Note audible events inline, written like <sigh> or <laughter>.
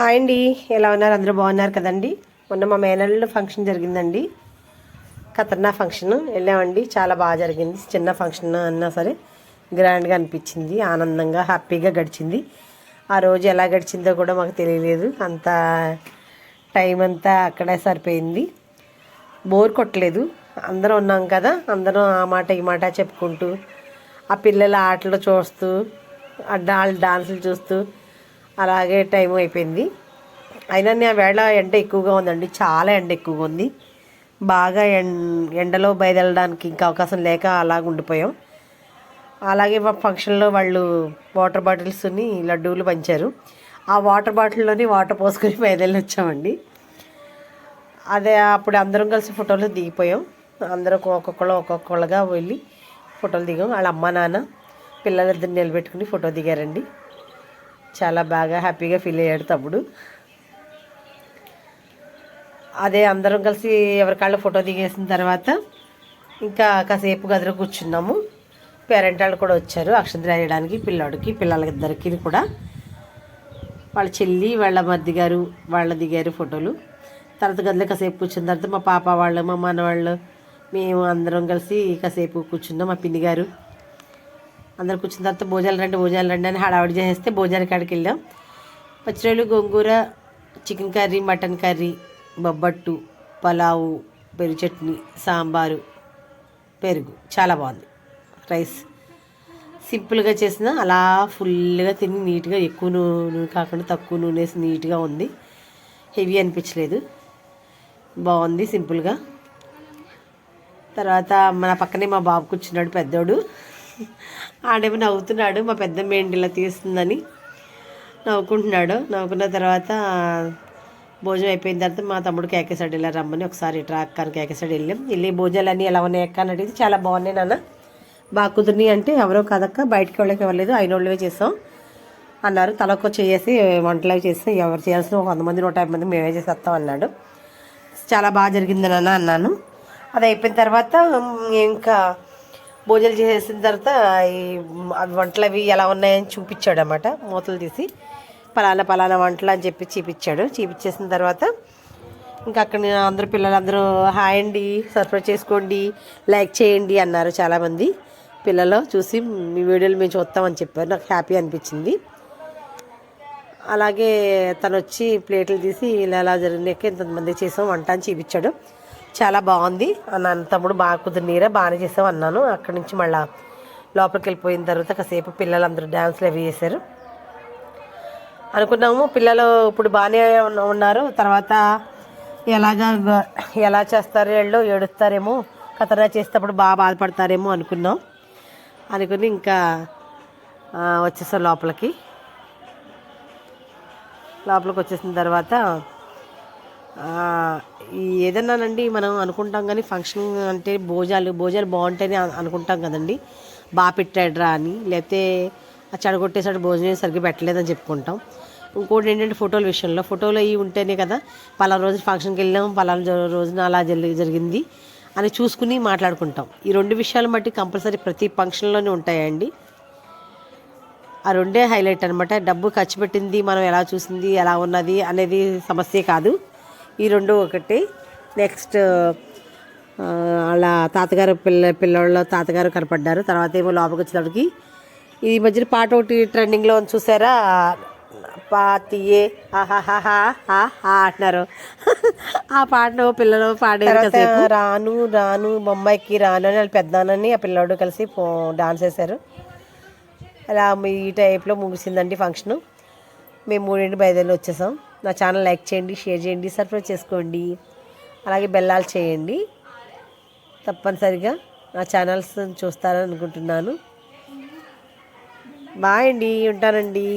Hi అండి. ఎలా ఉన్నారు? అందరూ బాగున్నారు కదండి? మొన్న మా మేనల్లో ఫంక్షన్ జరిగిందండి. ఖతర్నా ఫంక్షన్ వెళ్ళామండి. చాలా బాగా జరిగింది. చిన్న ఫంక్షన్ అన్నా సరే గ్రాండ్గా అనిపించింది. ఆనందంగా హ్యాపీగా గడిచింది. ఆ రోజు ఎలా గడిచిందో కూడా మాకు తెలియలేదు. అంత టైం అంతా అక్కడే సరిపోయింది. బోర్ కొట్టలేదు. అందరం ఉన్నాం కదా. అందరం ఆ మాట ఈ మాట చెప్పుకుంటూ ఆ పిల్లల ఆటలు చూస్తూ ఆ డాల్ డాన్సులు చూస్తూ అలాగే టైం అయిపోయింది. అయినా నేను వేళ ఎండ ఎక్కువగా ఉందండి. చాలా ఎండ ఎక్కువగా ఉంది. బాగా ఎం ఎండలో బయలుదేరడానికి ఇంకా అవకాశం లేక అలాగ ఉండిపోయాం. అలాగే మా ఫంక్షన్లో వాళ్ళు వాటర్ బాటిల్స్ని లడ్డూలు పంచారు. ఆ వాటర్ బాటిల్లోని వాటర్ పోసుకొని <laughs> బయలుదేరి వచ్చామండి. అదే అప్పుడు అందరం కలిసి ఫోటోలు దిగిపోయాం. అందరం ఒక్కొక్కళ్ళు ఒక్కొక్కళ్ళుగా వెళ్ళి ఫోటోలు దిగాం. వాళ్ళ అమ్మ నాన్న పిల్లలిద్దరిని నిలబెట్టుకుని ఫోటో దిగారండి. చాలా బాగా హ్యాపీగా ఫీల్ అయ్యాడు తమ్ముడు. అదే అందరం కలిసి ఎవరికాళ్ళు ఫోటో దిగేసిన తర్వాత ఇంకా కాసేపు గదిలో కూర్చున్నాము. పేరెంట్ వాళ్ళు కూడా వచ్చారు అక్షంతలు వేయడానికి పిల్లాడికి పిల్లలకిద్దరికి కూడా. వాళ్ళ చెల్లి వాళ్ళ మధ్య గారు వాళ్ళ దిగారు ఫోటోలు. తర్వాత గదిలో కాసేపు కూర్చున్న తర్వాత మా పాప వాళ్ళు మా మనవాళ్ళు మేము అందరం కలిసి కాసేపు కూర్చున్నాం మా పిన్ని గారు. అందరు కూర్చున్న తర్వాత భోజనాలు రండి భోజనాలు రండి అని హడావిడి చేస్తే భోజనాల కాడికి వెళ్ళాం. పచ్చిరొయ్యలు gongura chicken curry mutton curry bobbattu పలావు పెరుగు చట్నీ సాంబారు పెరుగు. చాలా బాగుంది. రైస్ సింపుల్గా చేసిన అలా ఫుల్గా తిని నీట్గా ఎక్కువ నూనె కాకుండా తక్కువ నూనె వేసి నీట్గా ఉంది. హెవీ అనిపించలేదు. బాగుంది సింపుల్గా. తర్వాత మన పక్కనే మా బాబు కూర్చున్నాడు పెద్దోడు. ఆడేమో నవ్వుతున్నాడు మా పెద్ద మేండి ఇలా తీస్తుందని నవ్వుకుంటున్నాడు. నవ్వుకున్న తర్వాత భోజనం అయిపోయిన తర్వాత మా తమ్ముడు కేకేశాడు ఇలా రమ్మని ఒకసారి ఇట్రా కానీ కేకేశాడు వెళ్ళాం. వెళ్ళి భోజనాలు అన్నీ ఎలా ఉన్నాయి అక్క అని అడిగితే చాలా బాగున్నాయి నాన్న. బాగా కుదిరినాయి అంటే ఎవరో కదక్క బయటికి వెళ్ళకి ఇవ్వలేదు అయిన వాళ్ళవే చేసాం అన్నారు. తలకు చేసి వంటలు అవి చేసి ఎవరు చేయాల్సిన ఒక వంద మంది నూట యాభై మంది మేమే చేసేస్తాం అన్నాడు. చాలా బాగా జరిగింది నాన్న అన్నాను. అది అయిపోయిన తర్వాత ఇంకా భోజనాలు చేసేసిన తర్వాత ఈ అవి వంటలు అవి ఎలా ఉన్నాయని చూపించాడు అనమాట మూతలు తీసి పలానా పలానా వంటలు అని చెప్పి చూపించాడు. చూపించేసిన తర్వాత ఇంకా అక్కడ అందరు పిల్లలందరూ హాయ్ అండి సర్ప్రైజ్ చేసుకోండి లైక్ చేయండి అన్నారు చాలామంది పిల్లలు. చూసి మీ వీడియోలు మేము చూస్తామని చెప్పారు. నాకు హ్యాపీ అనిపించింది. అలాగే తను వచ్చి ప్లేట్లు తీసి ఇలా ఎలా జరిగినాక ఇంతమంది చేసాం వంట అని చూపించాడు. చాలా బాగుంది. అన్నాను తమ్ముడు బాగా కుదిరినీరా బాగానే చేసాం అన్నాను. అక్కడి నుంచి మళ్ళీ లోపలికి వెళ్ళిపోయిన తర్వాత కాసేపు పిల్లలందరూ డ్యాన్స్లు అవి చేశారు. అనుకున్నాము పిల్లలు ఇప్పుడు బాగానే ఉన్న- ఉన్నారు. తర్వాత ఎలాగా ఎలా చేస్తారు వీళ్ళు ఏడుస్తారేమో కథనా చేసేటప్పుడు బాగా బాధపడతారేమో అనుకున్నాం. అనుకుని ఇంకా వచ్చేసాం లోపలికి. లోపలికి వచ్చేసిన తర్వాత ఏదన్నానండి మనం అనుకుంటాం కానీ ఫంక్షన్ అంటే భోజాలు భోజాలు బాగుంటాయని అనుకుంటాం కదండి. బాగా పెట్టాడురా అని. లేకపోతే చెడగొట్టేసాడు భోజనం సరిగ్గా పెట్టలేదని చెప్పుకుంటాం. ఇంకోటి ఏంటంటే ఫోటోల విషయంలో. ఫోటోలు అవి ఉంటేనే కదా పలానా రోజు ఫంక్షన్కి వెళ్ళాం పలానా రోజున అలా జరిగి జరిగింది అని చూసుకుని మాట్లాడుకుంటాం. ఈ రెండు విషయాలు బట్టి కంపల్సరీ ప్రతి ఫంక్షన్లోనే ఉంటాయండి. ఆ రెండే హైలైట్ అనమాట డబ్బు ఖర్చు పెట్టింది మనం ఎలా చూసింది ఎలా ఉన్నది అనేది సమస్య కాదు. ఈ రెండు ఒకటి. నెక్స్ట్ వాళ్ళ తాతగారు పిల్ల పిల్లోళ్ళ తాతగారు కనపడ్డారు. తర్వాత ఏమో లోపలికి వచ్చేటప్పటికి ఈ మధ్యన పాట ఒకటి ట్రెండింగ్లో ఉంది చూసారా? పాతియే అంటున్నారు. <laughs> ఆ పాటను పిల్లలు పాడారు కాసేపు. రాను రాను బొమ్మాయికి రాను అని వాళ్ళ పెద్దనాన్నని ఆ పిల్లోడు కలిసి డాన్స్ చేశారు. అలా ఈ టైప్లో ముగిసిందండి ఫంక్షను మేము మూడింటి బయలుదేరి వచ్చేసాం. నా ఛానల్ లైక్ చేయండి షేర్ చేయండి సబ్స్క్రైబ్ చేసుకోండి. అలాగే బెల్లాలు చేయండి. తప్పనిసరిగా నా ఛానల్స్ చూస్తారని అనుకుంటున్నాను. బాయ్ అండి ఉంటానండి.